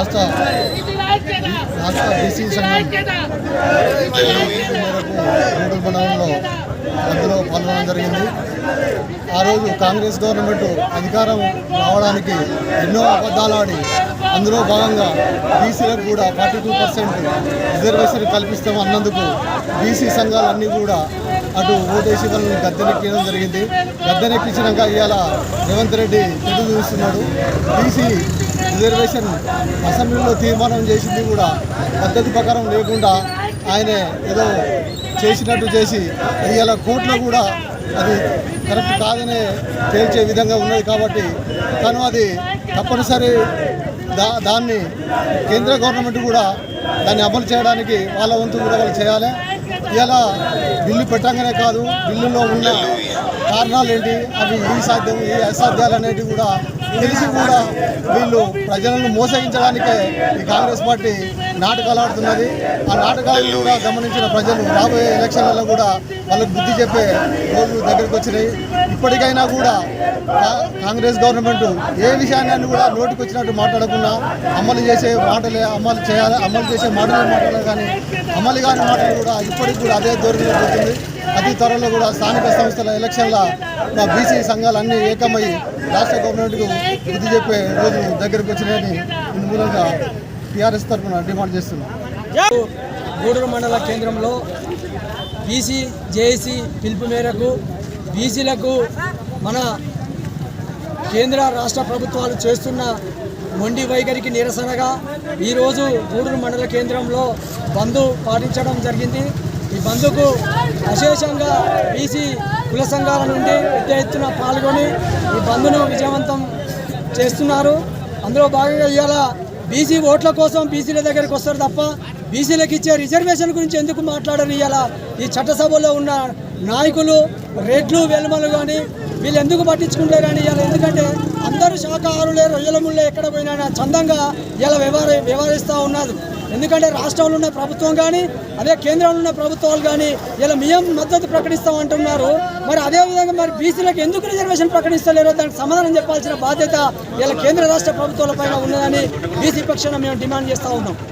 రాష్ట్ర రాష్ట్ర బీసీ సంఘం మేరకు గూడూరు మండలంలో అందులో పాల్గొనడం జరిగింది. ఆ రోజు కాంగ్రెస్ గవర్నమెంట్ అధికారం రావడానికి ఎన్నో అబద్ధాలు ఆడి అందులో భాగంగా బీసీలకు కూడా ఫార్టీ టూ పర్సెంట్ రిజర్వేషన్ కల్పిస్తాం అన్నందుకు బీసీ సంఘాలన్నీ కూడా అటు ఓటేసి వాళ్ళని గద్దెనెక్కడం జరిగింది. గద్దెనెక్కించినాక ఇవాళ రేవంత్ రెడ్డి ఎదురు చూస్తున్నాడు. బీసీ రిజర్వేషన్ అసెంబ్లీలో తీర్మానం చేసింది కూడా పద్ధతి ప్రకారం లేకుండా ఆయన ఏదో చేసినట్టు చేసి ఇవాళ కోర్టులో కూడా అది కరెక్ట్ కాదనే తేల్చే విధంగా ఉన్నది కాబట్టి తను అది తప్పనిసరి దా దాన్ని కేంద్ర గవర్నమెంట్ కూడా దాన్ని అమలు చేయడానికి వాళ్ళ వంతు కూడా వాళ్ళు చేయాలి. ఇలా బిల్లు పెట్టంగానే కాదు బిల్లులో ఉన్న కారణాలు ఏంటి అవి ఈ సాధ్యం ఈ అసాధ్యాలు అనేవి కూడా తెలిసి కూడా వీళ్ళు ప్రజలను మోసగించడానికే ఈ కాంగ్రెస్ పార్టీ నాటకాలు ఆడుతున్నది. ఆ నాటకాలను కూడా గమనించిన ప్రజలు రాబోయే ఎలక్షన్లలో కూడా వాళ్ళకు బుద్ధి చెప్పే రోజులు దగ్గరికి వచ్చినాయి. ఇప్పటికైనా కూడా కాంగ్రెస్ గవర్నమెంట్ ఏ విషయాన్ని కూడా నోటికి వచ్చినట్టు మాట్లాడకుండా అమలు చేసే మాటలే అమలు చేయాలి అమలు చేసే మాటలే మాట్లాడాలి కానీ అమలు కాని మాటలు కూడా ఇప్పటికి కూడా అదే ధోరణిలో పోతుంది అతి త్వరలో కూడా స్థానిక సంస్థల ఎలక్షన్ల మా బీసీ సంఘాలు అన్నీ ఏకమై రాష్ట్ర గవర్నమెంట్కు బుద్ధి చెప్పే రోజు దగ్గరకు వచ్చినాయని ఇందు మూలంగా టీఆర్ఎస్ తరఫున డిమాండ్ చేస్తున్నాం. గూడూరు మండల కేంద్రంలో బీసీ జేఏసీ పిలుపు మేరకు బీసీలకు మన కేంద్ర రాష్ట్ర ప్రభుత్వాలు చేస్తున్న మొండి వైఖరికి నిరసనగా ఈరోజు గూడూరు మండల కేంద్రంలో బంద్ పాటించడం జరిగింది. ఈ బంద్కు విశేషంగా బీసీ కుల సంఘాల నుండి పెద్ద ఎత్తున పాల్గొని ఈ బంద్ను విజయవంతం చేస్తున్నారు. అందులో భాగంగా ఇవాళ బీసీ ఓట్ల కోసం బీసీల దగ్గరికి వస్తారు తప్ప బీసీలకు ఇచ్చే రిజర్వేషన్ గురించి ఎందుకు మాట్లాడరు ఇవాళ ఈ చట్టసభలో ఉన్న నాయకులు రెడ్లు వెలుమలు కానీ వీళ్ళు ఎందుకు పట్టించుకుంటారు కానీ ఇవాళ ఎందుకంటే అందరూ శాఖాహారులే రొయ్యల ముళ్ళే ఎక్కడ పోయినా చందంగా ఇలా వ్యవహార వ్యవహరిస్తూ ఉన్నారు. ఎందుకంటే రాష్ట్రంలో ఉన్న ప్రభుత్వం కానీ అదే కేంద్రంలో ఉన్న ప్రభుత్వాలు కానీ ఇలా మియం మద్దతు ప్రకటిస్తాం అంటున్నారు. మరి అదే విధంగా మరి బీసీలకు ఎందుకు రిజర్వేషన్ ప్రకటిస్తలేరో దానికి సమాధానం చెప్పాల్సిన బాధ్యత ఇలా కేంద్ర రాష్ట్ర ప్రభుత్వాల పైన ఉన్నదని బీసీ పక్షాన మేము డిమాండ్ చేస్తూ ఉన్నాం.